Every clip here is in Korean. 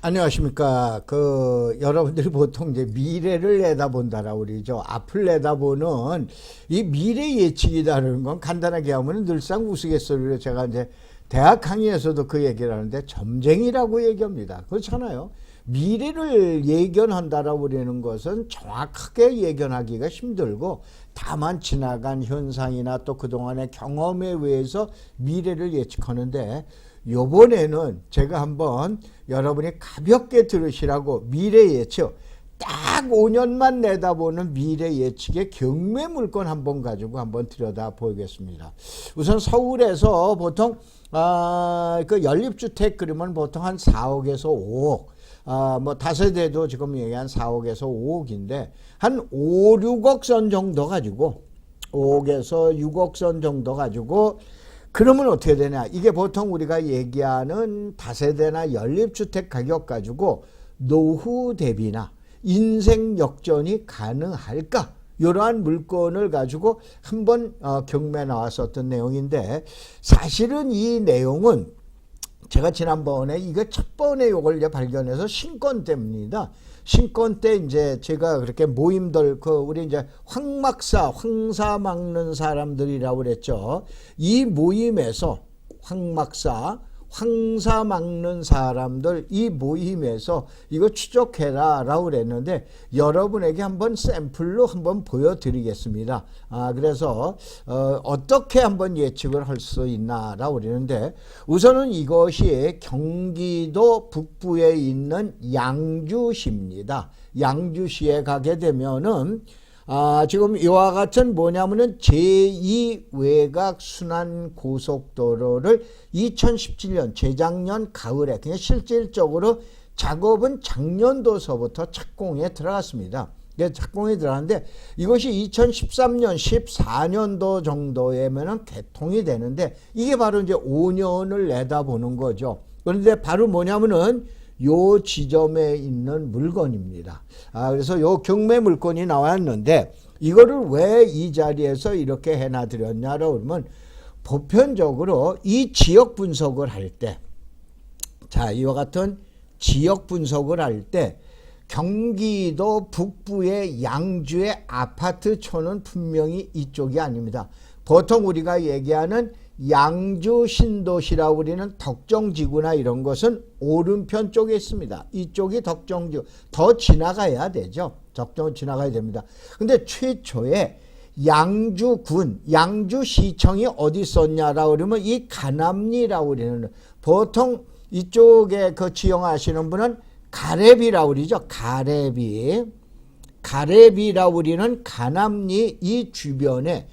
안녕하십니까. 그, 여러분들이 보통 이제 미래를 내다본다라고 그러죠. 앞을 내다보는 이 미래 예측이다라는 건 간단하게 하면 늘상 우스갯소리로 제가 이제 대학 강의에서도 그 얘기를 하는데 점쟁이라고 얘기합니다. 그렇잖아요. 미래를 예견한다라고 그러는 것은 정확하게 예견하기가 힘들고 다만 지나간 현상이나 또 그동안의 경험에 의해서 미래를 예측하는데 요번에는 제가 한번 여러분이 가볍게 들으시라고 미래 예측 딱 5년만 내다보는 미래 예측의 경매 물건 한번 가지고 한번 들여다 보겠습니다. 우선 서울에서 보통 아, 그 연립주택 그러면 보통 한 4억에서 5억 아, 뭐 다세대도 지금 얘기한 4억에서 5억인데 한 5, 6억 선 정도 가지고 5억에서 6억 선 정도 가지고 그러면 어떻게 되냐? 이게 보통 우리가 얘기하는 다세대나 연립주택 가격 가지고 노후 대비나 인생 역전이 가능할까? 이러한 물건을 가지고 한번 어, 경매 나왔었던 내용인데 사실은 이 내용은 제가 지난번에 이거 첫 번에 요걸 이제 발견해서 신권 때문입니다. 신권 때 이제 제가 그렇게 모임들 그 우리 이제 황막사 황사 막는 사람들이라고 그랬죠. 이 모임에서 황막사 황사 막는 사람들 이 모임에서 이거 추적해라 라고 그랬는데 여러분에게 한번 샘플로 한번 보여드리겠습니다. 아, 그래서 어, 어떻게 한번 예측을 할 수 있나 라고 그러는데 우선은 이것이 경기도 북부에 있는 양주시입니다. 양주시에 가게 되면은 아, 지금 이와 같은 뭐냐면은 제2 외곽 순환 고속도로를 2017년 재작년 가을에 그냥 실질적으로 작업은 작년도서부터 착공에 들어갔습니다. 예, 착공에 들어갔는데 이것이 2013년, 14년도 정도에면은 개통이 되는데 이게 바로 이제 5년을 내다보는 거죠. 그런데 바로 뭐냐면은 요 지점에 있는 물건입니다. 아, 그래서 요 경매 물건이 나왔는데 이거를 왜 이 자리에서 이렇게 해놔 드렸냐라고 그러면 보편적으로 이 지역 분석을 할 때, 자, 이와 같은 지역 분석을 할 때, 경기도 북부의 양주의 아파트촌은 분명히 이쪽이 아닙니다. 보통 우리가 얘기하는 양주 신도시라고 우리는 덕정지구나 이런 것은 오른편 쪽에 있습니다. 이쪽이 덕정지구 더 지나가야 되죠. 덕정 지나가야 됩니다. 근데 최초에 양주군, 양주시청이 어디 있었냐라고 그러면 이 가남리라고 그러는 보통 이쪽에 그 지형 아시는 분은 가래비라고 그러죠. 가래비. 가래비라고 우리는 가남리 이 주변에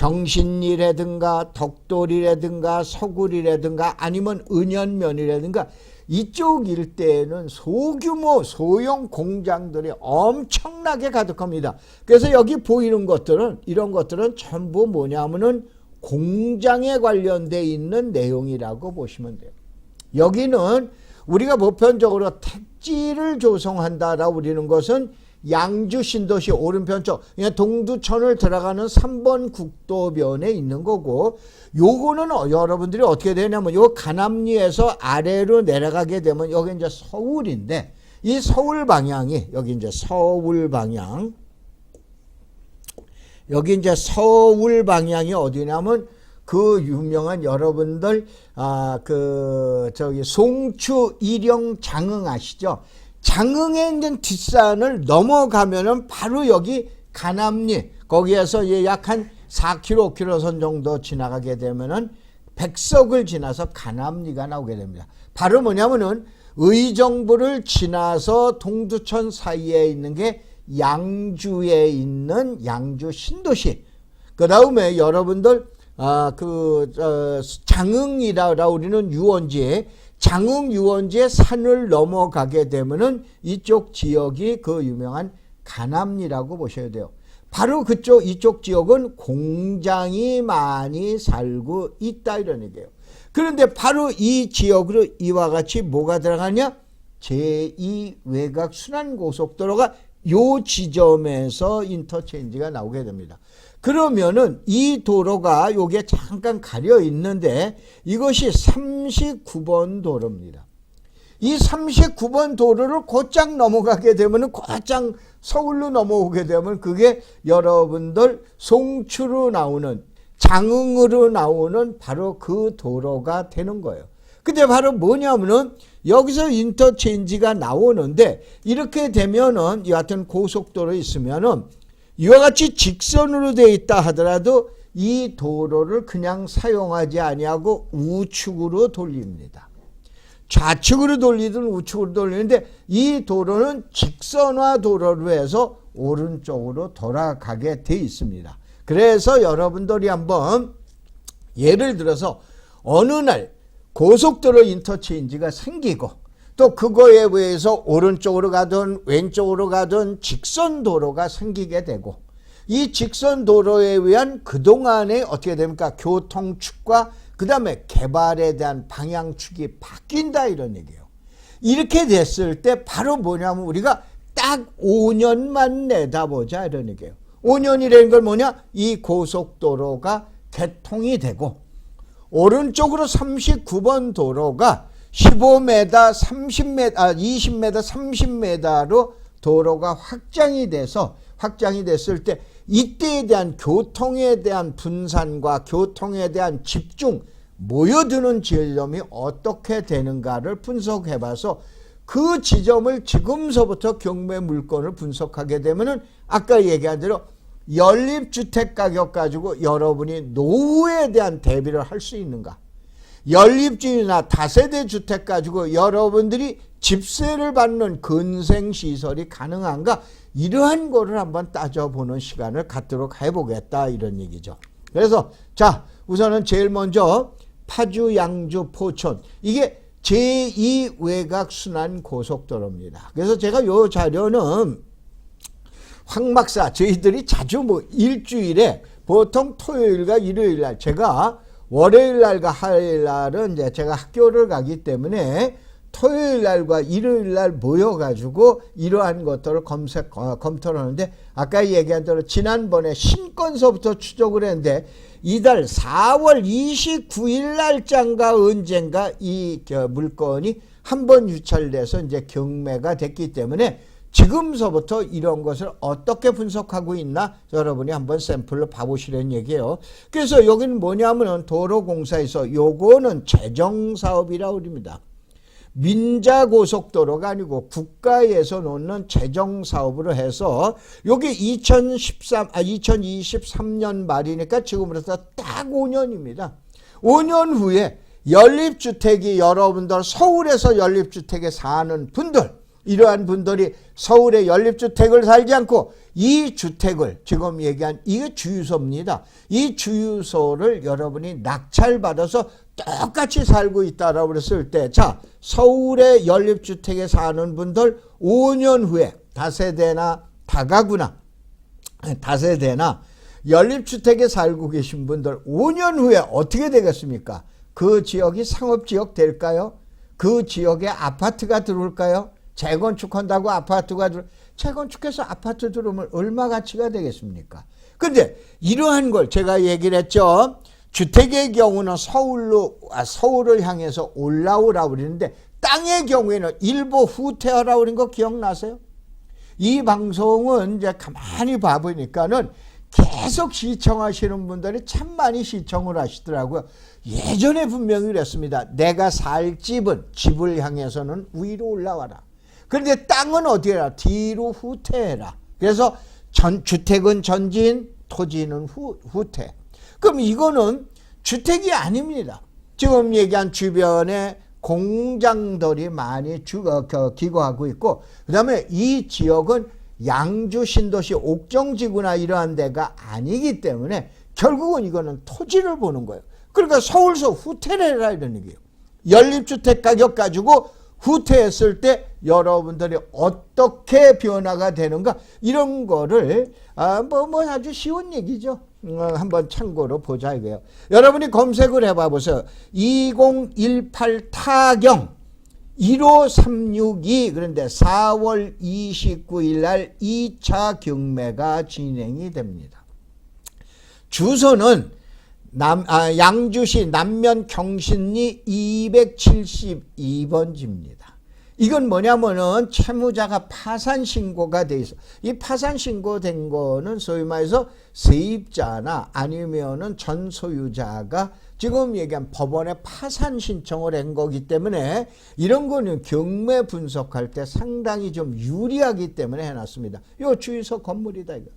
경신리라든가 덕돌이라든가 서굴이라든가 아니면 은연면이라든가 이쪽 일대에는 소규모 소형 공장들이 엄청나게 가득합니다. 그래서 여기 보이는 것들은 이런 것들은 전부 뭐냐면은 공장에 관련돼 있는 내용이라고 보시면 돼요. 여기는 우리가 보편적으로 택지를 조성한다라고 우리는 것은 양주 신도시 오른편 쪽 그냥 동두천을 들어가는 3번 국도변에 있는 거고 요거는 어, 여러분들이 어떻게 되냐면 요 가남리에서 아래로 내려가게 되면 여기 이제 서울인데 이 서울 방향이 여기 이제 서울 방향 여기 이제 서울 방향이 어디냐면 그 유명한 여러분들 아 그 저기 송추 일영 장흥 아시죠? 장흥에 있는 뒷산을 넘어가면은 바로 여기 가남리 거기에서 약한 4km, 5km 선 정도 지나가게 되면은 백석을 지나서 가남리가 나오게 됩니다. 바로 뭐냐면은 의정부를 지나서 동두천 사이에 있는 게 양주에 있는 양주 신도시. 그 다음에 여러분들 아 그 어, 장흥이라 우리는 유원지에 장흥 유원지의 산을 넘어가게 되면은 이쪽 지역이 그 유명한 가남리라고 보셔야 돼요. 바로 그쪽 이쪽 지역은 공장이 많이 살고 있다 이런 얘기예요. 그런데 바로 이 지역으로 이와 같이 뭐가 들어가냐? 제2 외곽 순환 고속도로가 요 지점에서 인터체인지가 나오게 됩니다. 그러면은 이 도로가 요게 잠깐 가려 있는데 이것이 39번 도로입니다. 이 39번 도로를 곧장 넘어가게 되면 곧장 서울로 넘어오게 되면 그게 여러분들 송추로 나오는 장흥으로 나오는 바로 그 도로가 되는 거예요. 근데 바로 뭐냐면은 여기서 인터체인지가 나오는데 이렇게 되면은 여하튼 고속도로 있으면은 이와 같이 직선으로 돼 있다 하더라도 이 도로를 그냥 사용하지 아니하고 우측으로 돌립니다. 좌측으로 돌리든 우측으로 돌리는데 이 도로는 직선화 도로로 해서 오른쪽으로 돌아가게 돼 있습니다. 그래서 여러분들이 한번 예를 들어서 어느 날 고속도로 인터체인지가 생기고 또 그거에 의해서 오른쪽으로 가든 왼쪽으로 가든 직선 도로가 생기게 되고 이 직선 도로에 의한 그동안의 어떻게 됩니까? 교통축과 그 다음에 개발에 대한 방향축이 바뀐다 이런 얘기예요. 이렇게 됐을 때 바로 뭐냐면 우리가 딱 5년만 내다보자 이런 얘기예요. 5년이라는 걸 뭐냐? 이 고속도로가 개통이 되고 오른쪽으로 39번 도로가 15m, 30m, 아 20m, 30m로 도로가 확장이 돼서 확장이 됐을 때 이때에 대한 교통에 대한 분산과 교통에 대한 집중 모여드는 지점이 어떻게 되는가를 분석해 봐서 그 지점을 지금서부터 경매 물건을 분석하게 되면은 아까 얘기한 대로 연립주택 가격 가지고 여러분이 노후에 대한 대비를 할 수 있는가? 연립주의나 다세대 주택 가지고 여러분들이 집세를 받는 근생시설이 가능한가? 이러한 거를 한번 따져보는 시간을 갖도록 해보겠다 이런 얘기죠. 그래서 자 우선은 제일 먼저 파주, 양주, 포천 이게 제2 외곽 순환 고속도로입니다. 그래서 제가 요 자료는 황 박사 저희들이 자주 뭐 일주일에 보통 토요일과 일요일 날 제가 월요일 날과 화요일 날은 이제 제가 학교를 가기 때문에 토요일 날과 일요일 날 모여 가지고 이러한 것들을 검색 어, 검토를 하는데 아까 얘기한 대로 지난번에 신건서부터 추적을 했는데 이달 4월 29일 날짜인가 언젠가 이 물건이 한 번 유찰돼서 이제 경매가 됐기 때문에 지금서부터 이런 것을 어떻게 분석하고 있나 여러분이 한번 샘플로 봐보시라는 얘기예요. 그래서 여기는 뭐냐면은 도로공사에서 요거는 재정사업이라고 그럽니다. 민자고속도로가 아니고 국가에서 놓는 재정사업으로 해서 여기 2013, 아, 2023년 말이니까 지금으로서 딱 5년입니다. 5년 후에 연립주택이 여러분들 서울에서 연립주택에 사는 분들 이러한 분들이 서울에 연립주택을 살지 않고 이 주택을 지금 얘기한 이게 주유소입니다. 이 주유소를 여러분이 낙찰받아서 똑같이 살고 있다라고 그랬을 때, 자, 서울의 연립주택에 사는 분들 5년 후에 다세대나 다가구나, 다세대나 연립주택에 살고 계신 분들 5년 후에 어떻게 되겠습니까? 그 지역이 상업지역 될까요? 그 지역에 아파트가 들어올까요? 재건축한다고 아파트가 들 재건축해서 아파트 들어오면 얼마 가치가 되겠습니까? 근데 이러한 걸 제가 얘기를 했죠. 주택의 경우는 서울로 아, 서울을 향해서 올라오라고 그러는데 땅의 경우에는 일부 후퇴하라고 그런 거 기억나세요? 이 방송은 이제 가만히 봐보니까는 계속 시청하시는 분들이 참 많이 시청을 하시더라고요. 예전에 분명히 그랬습니다. 내가 살 집은 집을 향해서는 위로 올라와라. 그런데 땅은 어디에 라 뒤로 후퇴해라. 그래서 전, 주택은 전진, 토지는 후, 후퇴. 그럼 이거는 주택이 아닙니다. 지금 얘기한 주변에 공장들이 많이 주, 어, 기거하고 있고, 그 다음에 이 지역은 양주 신도시 옥정지구나 이러한 데가 아니기 때문에 결국은 이거는 토지를 보는 거예요. 그러니까 서울서 후퇴를 해라 이런 얘기예요. 연립주택 가격 가지고 후퇴했을 때 여러분들이 어떻게 변화가 되는가 이런 거를 아, 뭐, 뭐 아주 쉬운 얘기죠. 어, 한번 참고로 보자 이거예요. 여러분이 검색을 해봐 보세요. 2018 타경 15362 그런데 4월 29일 날 2차 경매가 진행이 됩니다. 주소는 남, 아, 양주시 남면 경신리 272번지입니다. 이건 뭐냐면은 채무자가 파산 신고가 돼 있어. 이 파산 신고된 거는 소위 말해서 세입자나 아니면은 전 소유자가 지금 얘기한 법원에 파산 신청을 한 거기 때문에 이런 거는 경매 분석할 때 상당히 좀 유리하기 때문에 해놨습니다. 요 주유소 건물이다 이거.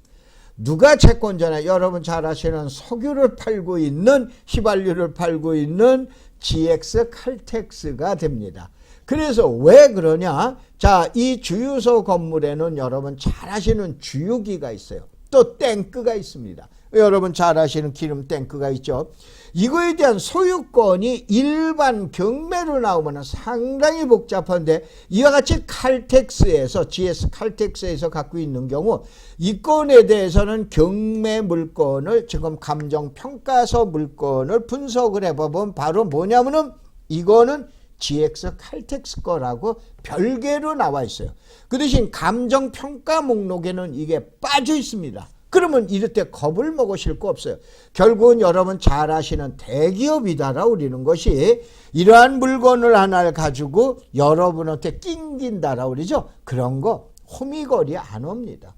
누가 채권자냐? 여러분 잘 아시는 석유를 팔고 있는 휘발유를 팔고 있는 GX 칼텍스가 됩니다. 그래서 왜 그러냐? 자, 이 주유소 건물에는 여러분 잘 아시는 주유기가 있어요. 또 탱크가 있습니다. 여러분 잘 아시는 기름 탱크가 있죠. 이거에 대한 소유권이 일반 경매로 나오면 상당히 복잡한데 이와 같이 칼텍스에서 GS 칼텍스에서 갖고 있는 경우 이 건에 대해서는 경매 물건을 지금 감정 평가서 물건을 분석을 해보면 바로 뭐냐면은 이거는 GX 칼텍스 거라고 별개로 나와 있어요. 그 대신 감정 평가 목록에는 이게 빠져 있습니다. 그러면 이럴 때 겁을 먹으실 거 없어요. 결국은 여러분 잘 아시는 대기업이다라 우리는 것이 이러한 물건을 하나를 가지고 여러분한테 낑긴다라 그러죠. 그런 거 호미거리 안 옵니다.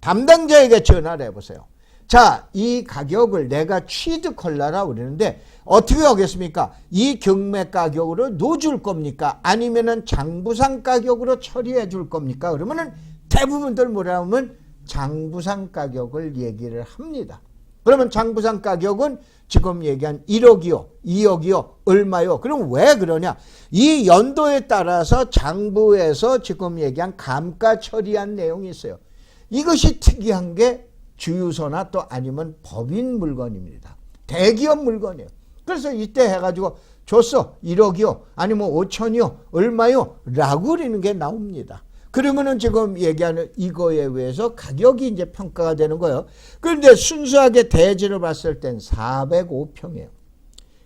담당자에게 전화를 해보세요. 자, 이 가격을 내가 취득하려라 그러는데 어떻게 하겠습니까? 이 경매 가격으로 놓줄 겁니까? 아니면은 장부상 가격으로 처리해 줄 겁니까? 그러면은 대부분들 뭐라 하면 장부상 가격을 얘기를 합니다. 그러면 장부상 가격은 지금 얘기한 1억이요, 2억이요, 얼마요? 그럼 왜 그러냐? 이 연도에 따라서 장부에서 지금 얘기한 감가 처리한 내용이 있어요. 이것이 특이한 게 주유소나 또 아니면 법인 물건입니다. 대기업 물건이에요. 그래서 이때 해가지고 줬어 1억이요 아니면 5천이요 얼마요 라고 그러는 게 나옵니다. 그러면은 지금 얘기하는 이거에 의해서 가격이 이제 평가가 되는 거예요. 그런데 순수하게 대지를 봤을 땐 405평이에요.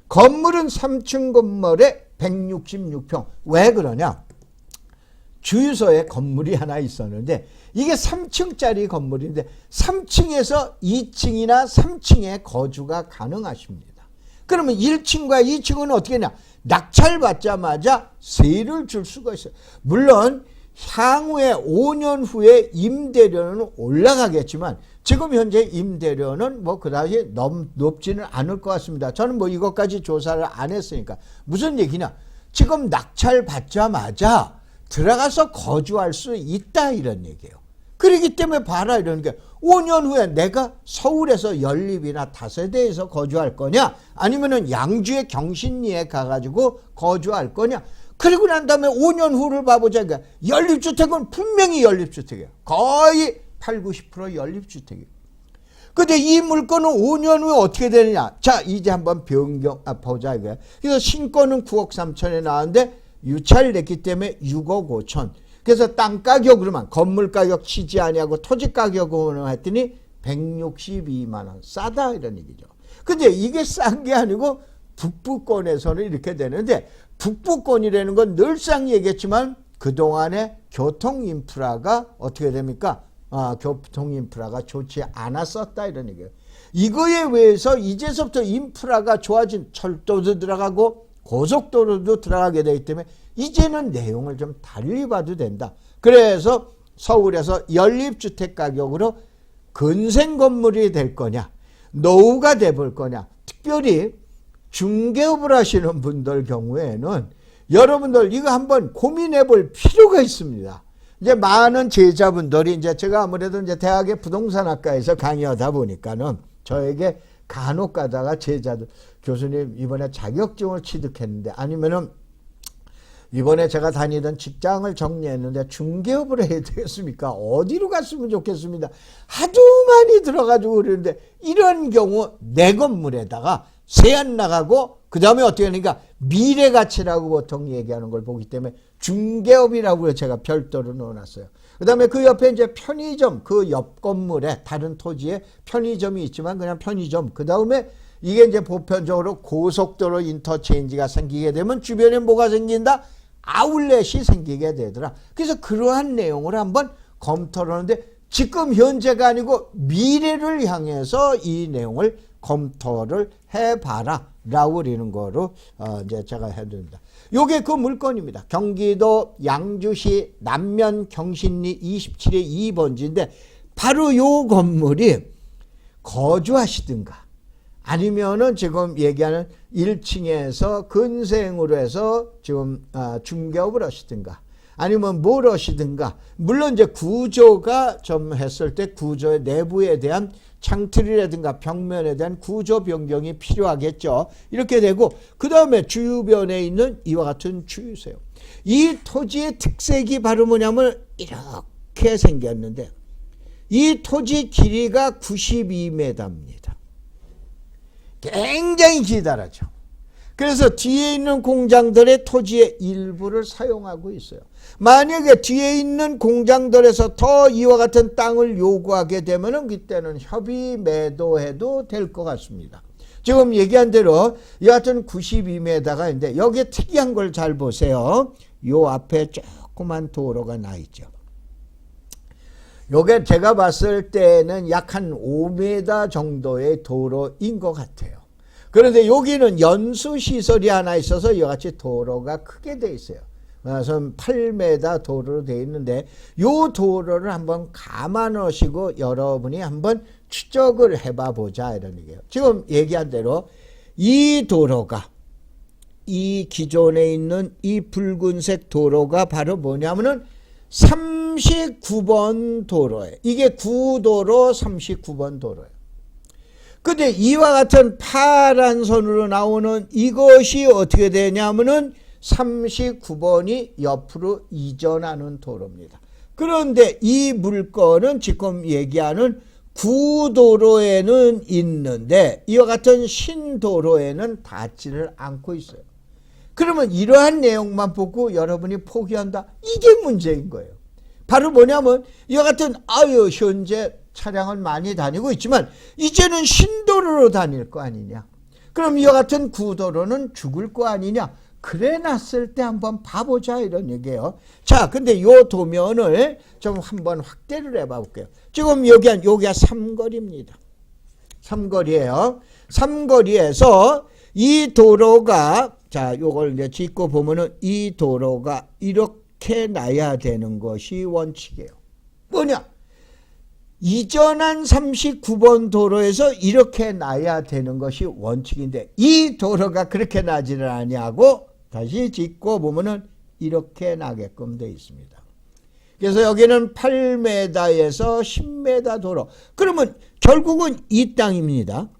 건물은 3층 건물에 166평. 왜 그러냐? 주유소에 건물이 하나 있었는데 이게 3층짜리 건물인데 3층에서 2층이나 3층에 거주가 가능하십니다. 그러면 1층과 2층은 어떻게 하냐? 낙찰 받자마자 세를 줄 수가 있어요. 물론 향후에 5년 후에 임대료는 올라가겠지만 지금 현재 임대료는 뭐 그다지 넘 높지는 않을 것 같습니다. 저는 뭐 이것까지 조사를 안 했으니까 무슨 얘기냐? 지금 낙찰 받자마자 들어가서 거주할 수 있다 이런 얘기예요. 그러기 때문에 봐라 이러는 게 5년 후에 내가 서울에서 연립이나 다세대에서 거주할 거냐? 아니면은 양주의 경신리에 가가지고 거주할 거냐? 그리고 난 다음에 5년 후를 봐보자. 그러니까 연립주택은 분명히 연립주택이에요. 거의 8, 90% 연립주택이에요. 근데 이 물건은 5년 후에 어떻게 되느냐? 자 이제 한번 변경 아, 보자. 이거야 그래서 신권은 9억 3천에 나왔는데 유찰 냈기 때문에 6억 5천 그래서 땅 가격으로만 건물 가격 치지 아니하고 토지 가격으로 했더니 162만 원 싸다 이런 얘기죠. 근데 이게 싼 게 아니고 북부권에서는 이렇게 되는데 북부권이라는 건 늘상 얘기했지만 그동안에 교통 인프라가 어떻게 됩니까? 아, 교통 인프라가 좋지 않았었다 이런 얘기예요. 이거에 의해서 이제서부터 인프라가 좋아진 철도도 들어가고 고속도로도 들어가게 되기 때문에 이제는 내용을 좀 달리 봐도 된다. 그래서 서울에서 연립주택 가격으로 근생 건물이 될 거냐, 노후가 돼볼 거냐, 특별히 중개업을 하시는 분들 경우에는 여러분들 이거 한번 고민해 볼 필요가 있습니다. 이제 많은 제자분들이 이제 제가 아무래도 이제 대학의 부동산학과에서 강의하다 보니까는 저에게 간혹 가다가 제자들 교수님 이번에 자격증을 취득했는데 아니면은 이번에 제가 다니던 직장을 정리했는데 중개업을 해야 되겠습니까? 어디로 갔으면 좋겠습니다. 하도 많이 들어가지고 그러는데 이런 경우 내 건물에다가 세안 나가고 그 다음에 어떻게 하니까 미래 가치라고 보통 얘기하는 걸 보기 때문에 중개업이라고 제가 별도로 넣어놨어요. 그 다음에 그 옆에 이제 편의점 그 옆 건물에 다른 토지에 편의점이 있지만 그냥 편의점 그 다음에 이게 이제 보편적으로 고속도로 인터체인지가 생기게 되면 주변에 뭐가 생긴다? 아울렛이 생기게 되더라. 그래서 그러한 내용을 한번 검토를 하는데 지금 현재가 아니고 미래를 향해서 이 내용을 검토를 해봐라 라고 그러는 거로 어, 이제 제가 해드립니다. 요게 그 물건입니다. 경기도 양주시 남면 경신리 27의 2번지인데 바로 요 건물이 거주하시든가 아니면은 지금 얘기하는 1층에서 근생으로 해서 지금 아, 중개업을 하시든가 아니면 뭘 하시든가 물론 이제 구조가 좀 했을 때 구조의 내부에 대한 창틀이라든가 벽면에 대한 구조 변경이 필요하겠죠. 이렇게 되고 그 다음에 주변에 있는 이와 같은 주유소요. 이 토지의 특색이 바로 뭐냐면 이렇게 생겼는데 이 토지 길이가 92m입니다. 굉장히 기다랗죠. 그래서 뒤에 있는 공장들의 토지의 일부를 사용하고 있어요. 만약에 뒤에 있는 공장들에서 더 이와 같은 땅을 요구하게 되면은 그때는 협의 매도해도 될 것 같습니다. 지금 얘기한 대로 이 같은 92m가 있는데 여기에 특이한 걸 잘 보세요. 요 앞에 조그만 도로가 나 있죠. 요게 제가 봤을 때는 약 한 5m 정도의 도로인 것 같아요. 그런데 여기는 연수 시설이 하나 있어서 이같이 도로가 크게 돼 있어요. 그래서 8m 도로로 돼 있는데 요 도로를 한번 감안하시고 여러분이 한번 추적을 해봐 보자 이런 얘기예요. 지금 얘기한 대로 이 도로가 이 기존에 있는 이 붉은색 도로가 바로 뭐냐면은 39번 도로예요. 이게 구도로 39번 도로예요. 근데 이와 같은 파란 선으로 나오는 이것이 어떻게 되냐면은 39번이 옆으로 이전하는 도로입니다. 그런데 이 물건은 지금 얘기하는 구도로에는 있는데 이와 같은 신도로에는 닿지를 않고 있어요. 그러면 이러한 내용만 보고 여러분이 포기한다? 이게 문제인 거예요. 바로 뭐냐면 이와 같은 아유 현재 차량을 많이 다니고 있지만 이제는 신도로로 다닐 거 아니냐. 그럼 이와 같은 구도로는 죽을 거 아니냐. 그래 놨을 때 한번 봐보자 이런 얘기예요. 자, 근데 요 도면을 좀 한번 확대를 해봐 볼게요. 지금 여기 여기가 삼거리입니다. 삼거리예요. 삼거리에서 이 도로가 자, 요걸 이제 짓고 보면은 이 도로가 이렇게 나야 되는 것이 원칙이에요. 뭐냐? 이전한 39번 도로에서 이렇게 나야 되는 것이 원칙인데 이 도로가 그렇게 나지를 아니하고 다시 짓고 보면은 이렇게 나게끔 되어 있습니다. 그래서 여기는 8m에서 10m 도로. 그러면 결국은 이 땅입니다.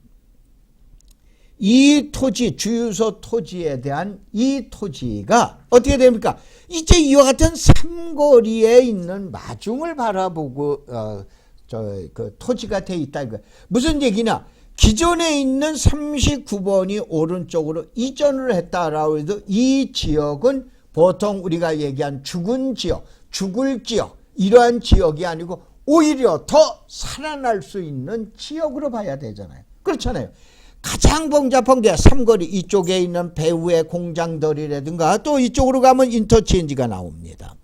이 토지, 주유소 토지에 대한 이 토지가 어떻게 됩니까? 이제 이와 같은 삼거리에 있는 마중을 바라보고 어, 저 그 토지가 돼 있다 이거 무슨 얘기냐? 기존에 있는 39번이 오른쪽으로 이전을 했다라고 해도 이 지역은 보통 우리가 얘기한 죽은 지역, 죽을 지역 이러한 지역이 아니고 오히려 더 살아날 수 있는 지역으로 봐야 되잖아요. 그렇잖아요. 가장 복잡한 게 삼거리 이쪽에 있는 배후의 공장들이라든가 또 이쪽으로 가면 인터체인지가 나옵니다.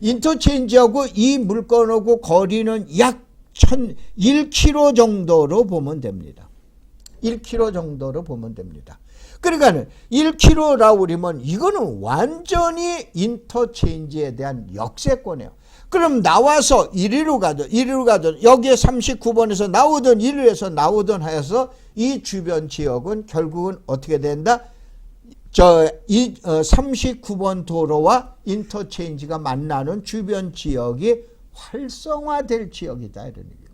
인터체인지하고 이 물건하고 거리는 약 1km 정도로 보면 됩니다. 1km 정도로 보면 됩니다. 그러니까는 1km라고 그러면 이거는 완전히 인터체인지에 대한 역세권이에요. 그럼 나와서 이리로 가든 이리로 가든 여기에 39번에서 나오든 이리에서 나오든 하여서 이 주변 지역은 결국은 어떻게 된다? 어, 39번 도로와 인터체인지가 만나는 주변 지역이 활성화될 지역이다 이런 얘기예요.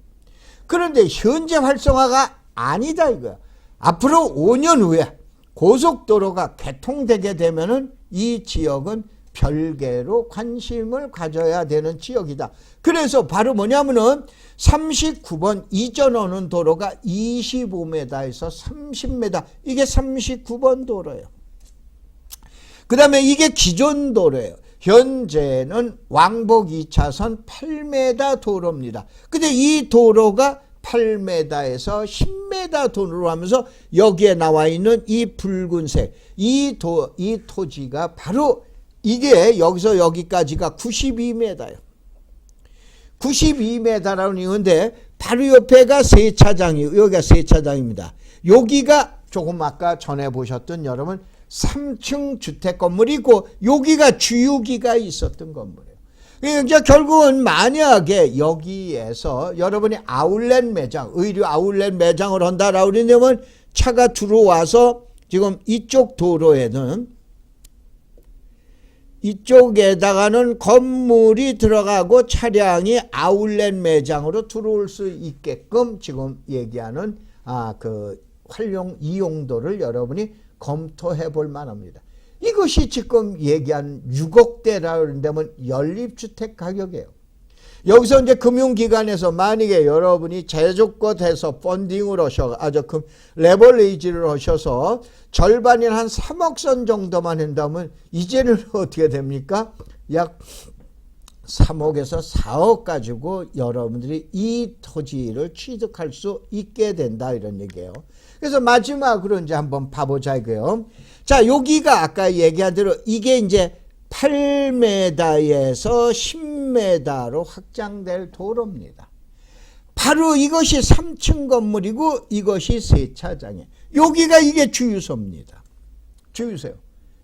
그런데 현재 활성화가 아니다 이거야. 앞으로 5년 후에 고속도로가 개통되게 되면은 이 지역은 별개로 관심을 가져야 되는 지역이다. 그래서 바로 뭐냐면은 39번 이전 오는 도로가 25m에서 30m 이게 39번 도로예요. 그 다음에 이게 기존 도로예요. 현재는 왕복 2차선 8m 도로입니다. 근데 이 도로가 8m에서 10m 도로로 하면서 여기에 나와 있는 이 붉은색 이 도, 이 토지가 바로 이게 여기서 여기까지가 92m예요. 92m라는 이건데 바로 옆에가 세차장이 여기가 세차장입니다. 여기가 조금 아까 전에 보셨던 여러분 3층 주택 건물이고 여기가 주유기가 있었던 건물이에요. 그러니까 결국은 만약에 여기에서 여러분이 아울렛 매장, 의류 아울렛 매장을 한다라고 그러면 차가 들어와서 지금 이쪽 도로에는 이쪽에다가는 건물이 들어가고 차량이 아울렛 매장으로 들어올 수 있게끔 지금 얘기하는 아그 활용 이용도를 여러분이 검토해 볼 만합니다. 이것이 지금 얘기한 6억대라 그런다면 연립주택 가격이에요. 여기서 이제 금융기관에서 만약에 여러분이 제조껏해서 펀딩을 하셔, 아주 금, 레버리지를 하셔서 절반인 한 3억 선 정도만 한다면 이제는 어떻게 됩니까? 약 3억에서 4억 가지고 여러분들이 이 토지를 취득할 수 있게 된다 이런 얘기예요. 그래서 마지막으로 이제 한번 봐보자 이거요. 자, 여기가 아까 얘기한 대로 이게 이제 8m에서 10m로 확장될 도로입니다. 바로 이것이 3층 건물이고 이것이 세차장이에요. 여기가 이게 주유소입니다. 주유소요.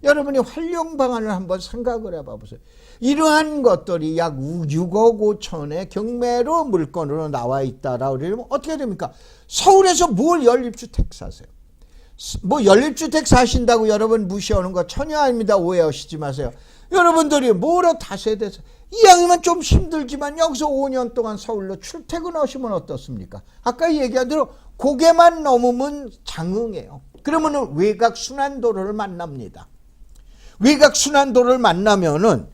여러분이 활용 방안을 한번 생각을 해봐 보세요. 이러한 것들이 약 6억 5천의 경매로 물건으로 나와 있다라고 그러면 어떻게 됩니까? 서울에서 뭘 연립주택 사세요? 뭐 연립주택 사신다고 여러분 무시하는 거 전혀 아닙니다. 오해하시지 마세요. 여러분들이 뭐로 다세대서 이왕이면 좀 힘들지만 여기서 5년 동안 서울로 출퇴근하시면 어떻습니까? 아까 얘기한 대로 고개만 넘으면 장흥이에요. 그러면 외곽 순환도로를 만납니다. 외곽 순환도를 만나면은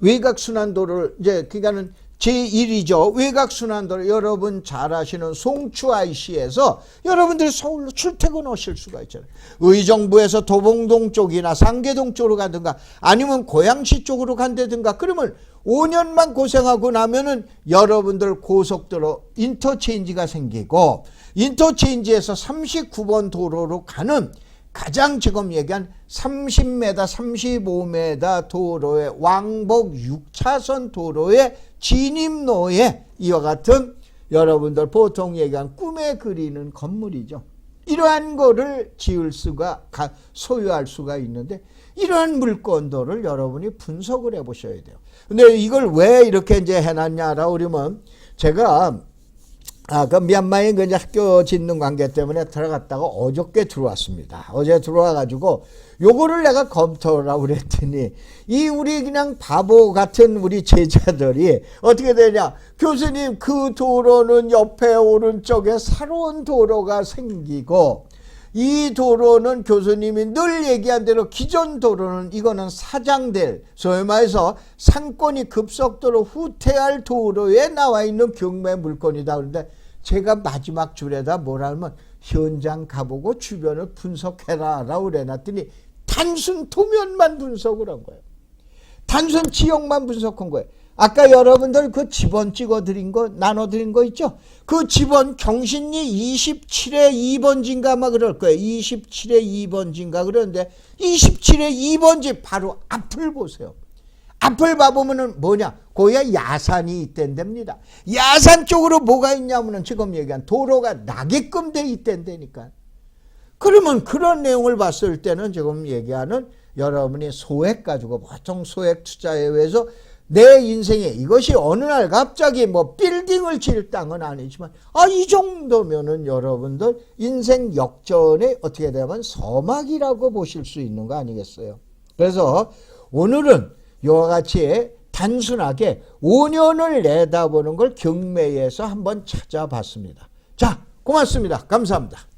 외곽 순환도를 이제 그러니까는 제1이죠. 외곽 순환도를 여러분 잘 아시는 송추 IC에서 여러분들이 서울로 출퇴근하실 수가 있잖아요. 의정부에서 도봉동 쪽이나 상계동 쪽으로 가든가 아니면 고양시 쪽으로 간다든가 그러면 5년만 고생하고 나면은 여러분들 고속도로 인터체인지가 생기고 인터체인지에서 39번 도로로 가는 가장 지금 얘기한 30m, 35m 도로의 왕복 6차선 도로의 진입로에 이와 같은 여러분들 보통 얘기한 꿈에 그리는 건물이죠. 이러한 거를 지을 수가 소유할 수가 있는데 이러한 물건들을 여러분이 분석을 해 보셔야 돼요. 근데 이걸 왜 이렇게 이제 해놨냐라고 그러면 제가 아, 그 미얀마에 그 학교 짓는 관계 때문에 들어갔다가 어저께 들어왔습니다. 어제 들어와가지고 요거를 내가 검토를 하고 그랬더니 이 우리 그냥 바보 같은 우리 제자들이 어떻게 되냐. 교수님 그 도로는 옆에 오른쪽에 새로운 도로가 생기고 이 도로는 교수님이 늘 얘기한 대로 기존 도로는 이거는 사장될 소위 말해서 상권이 급속도로 후퇴할 도로에 나와 있는 경매 물건이다 그런데 제가 마지막 줄에다 뭐라 하면 현장 가보고 주변을 분석해라 라고 그래놨더니 단순 도면만 분석을 한 거예요. 단순 지역만 분석한 거예요. 아까 여러분들 그 집원 찍어드린 거, 나눠드린 거 있죠? 그 집원 경신리 27에 2번지인가 막 그럴 거예요. 27에 2번지인가 그러는데 27에 2번지 바로 앞을 보세요. 앞을 봐보면은 뭐냐? 거기에 야산이 있댄답니다. 야산 쪽으로 뭐가 있냐면은 지금 얘기한 도로가 나게끔 돼 있댄다니까. 그러면 그런 내용을 봤을 때는 지금 얘기하는 여러분이 소액 가지고 보통 소액 투자에 의해서 내 인생에 이것이 어느 날 갑자기 뭐 빌딩을 지을 땅은 아니지만 아 이 정도면은 여러분들 인생 역전에 어떻게 되면 서막이라고 보실 수 있는 거 아니겠어요? 그래서 오늘은 이와 같이 단순하게 5년을 내다보는 걸 경매에서 한번 찾아봤습니다. 자, 고맙습니다. 감사합니다.